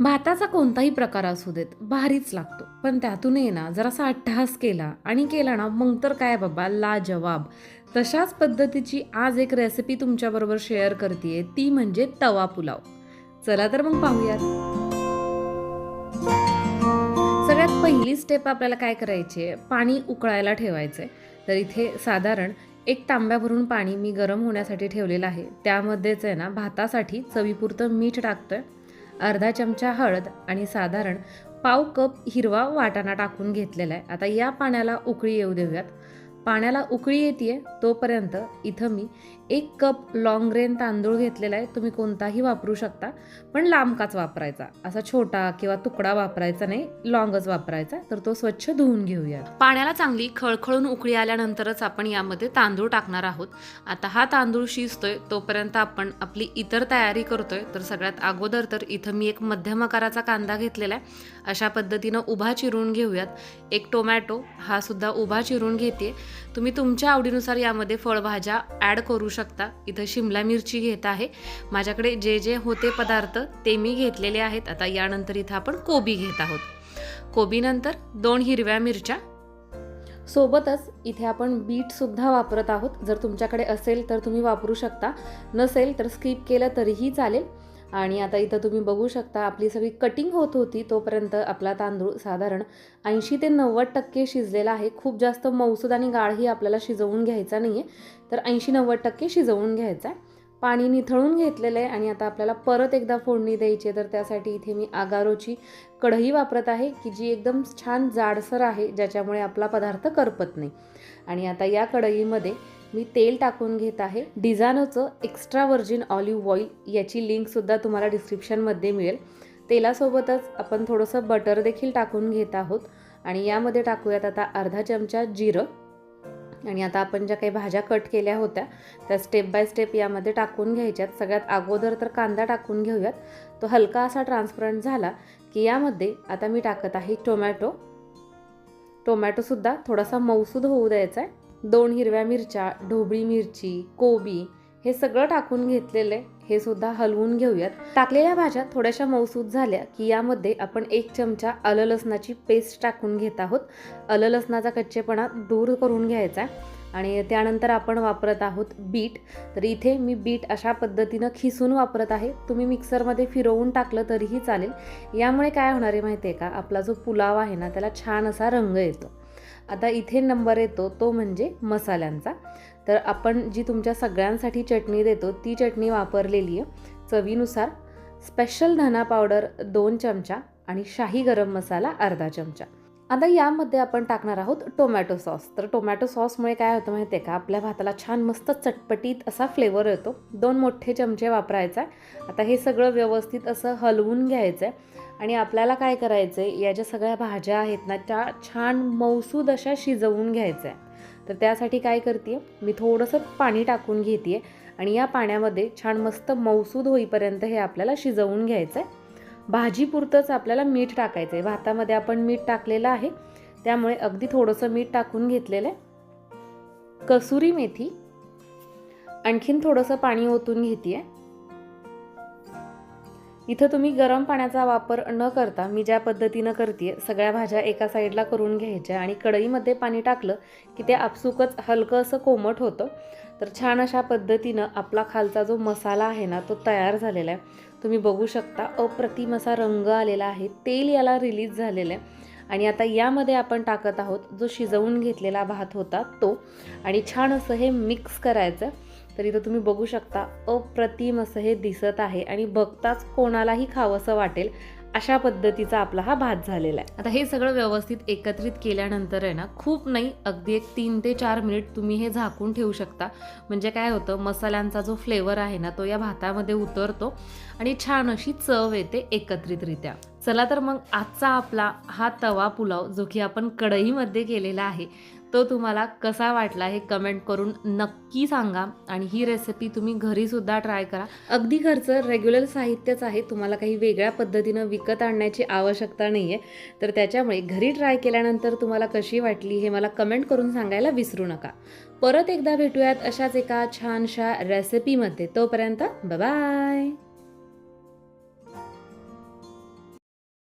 भाताचा कोणताही प्रकार असू देत भारीच लागतो. पण त्यातून ना जरासा अट्टहास केला आणि केला ना मग तर काय बाबा लाजवाब. तशाच पद्धतीची आज एक रेसिपी तुमच्याबरोबर शेअर करते ती म्हणजे तवा पुलाव. चला तर मग पाहूयात. सगळ्यात पहिली स्टेप आपल्याला काय करायची आहे? पाणी उकळायला ठेवायचं आहे. तर इथे साधारण एक तांब्या भरून पाणी मी गरम होण्यासाठी ठेवलेलं आहे. त्यामध्येच आहे ना भातासाठी चवीपुरतं मीठ टाकतोय. अर्धा चमचा हळद आणि साधारण पाव कप हिरवा वाटाणा टाकून घेतलेला आहे. आता या पाण्याला उकळी येऊ देऊयात. पाण्याला उकळी येते तोपर्यंत इथं मी एक कप लॉंग ग्रेन तांदूळ घेतलेला आहे. तुम्ही कोणताही वापरू शकता पण लांबकाच वापरायचा. असा छोटा किंवा तुकडा वापरायचा नाही लॉंगच वापरायचा. तर तो स्वच्छ धुवून घेऊया पाण्याला चांगली खळखळून उकळी आल्यानंतरच आपण यामध्ये तांदूळ टाकणार आहोत. आता हा तांदूळ शिजतोय तोपर्यंत आपण आपली इतर तयारी करतोय. तर सगळ्यात अगोदर तर इथं मी एक मध्यम आकाराचा कांदा घेतलेला आहे. अशा पद्धतीनं उभा चिरून घेऊयात. एक टोमॅटो हा सुद्धा उभा चिरून घेते. तुम्ही तुमच्या आवडीनुसार यामध्ये फळभाज्या ॲड करू शकता. इथं शिमला मिरची घेत आहे. माझ्याकडे जे जे होते पदार्थ ते मी घेतलेले आहेत. आता यानंतर इथं आपण कोबी घेत आहोत. कोबीनंतर दोन हिरव्या मिरच्या. सोबतच इथे आपण बीटसुद्धा वापरत आहोत. जर तुमच्याकडे असेल तर तुम्ही वापरू शकता. नसेल तर स्किप केलं तरीही चालेल. आणि आता इथं तुम्ही बघू शकता आपली सगळी कटिंग होत होती तोपर्यंत आपला तांदूळ साधारण ऐंशी ते नव्वद टक्के शिजलेला आहे. खूप जास्त मौसूद आणि गाळही आपल्याला शिजवून घ्यायचा नाही आहे तर ऐंशी नव्वद टक्के शिजवून घ्यायचा आहे. पाणी निथळून घेतलेलं आहे आणि आता आपल्याला परत एकदा फोडणी द्यायची आहे. तर त्यासाठी इथे मी आगारोची कढई वापरत आहे की जी एकदम छान जाडसर आहे ज्याच्यामुळे आपला पदार्थ करपत नाही. आणि आता या कढईमध्ये मी तेल टाकून घेत आहे. डिझानोचं एक्स्ट्रा व्हर्जिन ऑलिव्ह ऑइल याची लिंकसुद्धा तुम्हाला डिस्क्रिप्शनमध्ये मिळेल. तेलासोबतच आपण थोडंसं बटर देखील टाकून घेत आहोत. आणि यामध्ये टाकूयात आता अर्धा चमचा जिरं. आणि आता आपण ज्या काही भाज्या कट केल्या होत्या त्या स्टेप बाय स्टेप यामध्ये टाकून घ्यायच्यात. सगळ्यात अगोदर तर कांदा टाकून घेऊयात. तो हलका असा ट्रान्सपरंट झाला की यामध्ये आता मी टाकत आहे टोमॅटो टोमॅटोसुद्धा थोडासा मौसूद होऊ द्यायचा आहे दोन हिरव्या मिरच्या ढोबळी मिरची कोबी हे सगळं टाकून घेतलेले हे सुद्धा हलवून घेऊयात. टाकलेल्या भाज्या थोड्याशा मौसूद झाल्या की यामध्ये आपण एक चमचा आलं लसणाची पेस्ट टाकून घेत आहोत. आलं लसणाचा कच्चेपणा दूर करून घ्यायचा आणि त्यानंतर आपण वापरत आहोत बीट. तर इथे मी बीट अशा पद्धतीनं खिसून वापरत आहे. तुम्ही मिक्सरमध्ये फिरवून टाकलं तरीही चालेल. यामुळे काय होणार आहे माहिती आहे का? आपला जो पुलाव आहे ना त्याला छान असा रंग येतो. आता इथे नंबर येतो तो म्हणजे मसाल्यांचा. तर आपण जी तुमच्या सगळ्यांसाठी चटणी देतो ती चटणी वापरलेली आहे. चवीनुसार स्पेशल धना पावडर दोन चमचा आणि शाही गरम मसाला अर्धा चमचा. आता यामध्ये आपण टाकणार आहोत टोमॅटो सॉस तर टोमॅटो सॉसमुळे काय होतं माहिती आहे का? आपल्या भाताला छान मस्त चटपटीत असा फ्लेवर येतो. दोन मोठे चमचे वापरायचा आहे. आता हे सगळं व्यवस्थित असं हलवून घ्यायचं आहे आणि आपल्याला काय करायचं आहे या ज्या सगळ्या भाज्या आहेत ना त्या छान मौसूद अशा शिजवून घ्यायच्या. आहे तर त्यासाठी काय करते मी थोडंसं पाणी टाकून घेते आणि या पाण्यामध्ये छान मस्त मौसूद होईपर्यंत हे आपल्याला शिजवून घ्यायचं आहे भाजीपुरतंच आपल्याला मीठ टाकायचं आहे भातामध्ये आपण मीठ टाकलेलं आहे त्यामुळे अगदी थोडंसं मीठ टाकून घेतलेलं आहे. कसुरी मेथी आणखीन थोडंसं पाणी ओतून घेते आहे इथं तुम्ही गरम पाण्याचा वापर न करता मी ज्या पद्धतीनं करते सगळ्या भाज्या एका साईडला करून घ्यायच्या आणि कढईमध्ये पाणी टाकलं की ते आपसुकच हलकं असं कोमट होतं. तर छान अशा पद्धतीनं आपला खालचा जो मसाला आहे ना तो तयार झालेला आहे. तुम्ही बघू शकता अप्रतिम असा रंग आलेला आहे. तेल याला रिलीज झालेलं आहे. आणि आता यामध्ये आपण टाकत आहोत जो शिजवून घेतलेला भात होता तो. आणि छान असं हे मिक्स करायचं तर इथं तुम्ही बघू शकता अप्रतिम असं हे दिसत आहे आणि बघताच कोणालाही खावंसं वाटेल अशा पद्धतीचा आपला हा भात झालेला आहे. आता हे सगळं व्यवस्थित एकत्रित केल्यानंतर आहे ना खूप नाही अगदी एक तीन ते चार मिनिट तुम्ही हे झाकून ठेवू शकता. म्हणजे काय होतं मसाल्यांचा जो फ्लेवर आहे ना तो या भातामध्ये उतरतो आणि छान अशी चव येते एकत्रितरित्या. चला तर मग आजचा आपला हा तवा पुलाव जो की आपण कढईमध्ये केलेला आहे तो तुम्हाला कसा वाटला हे कमेंट करून नक्की सांगा आणि ही रेसिपी तुम्ही घरीसुद्धा ट्राय करा. अगदी घरचं रेग्युलर साहित्यच आहे. तुम्हाला काही वेगळ्या पद्धतीनं विकत आणण्याची आवश्यकता नाही आहे तर त्याच्यामुळे घरी ट्राय केल्यानंतर तुम्हाला कशी वाटली हे मला कमेंट करून सांगायला विसरू नका. परत एकदा भेटूयात अशाच एका छानशा रेसिपीमध्ये तोपर्यंत बाय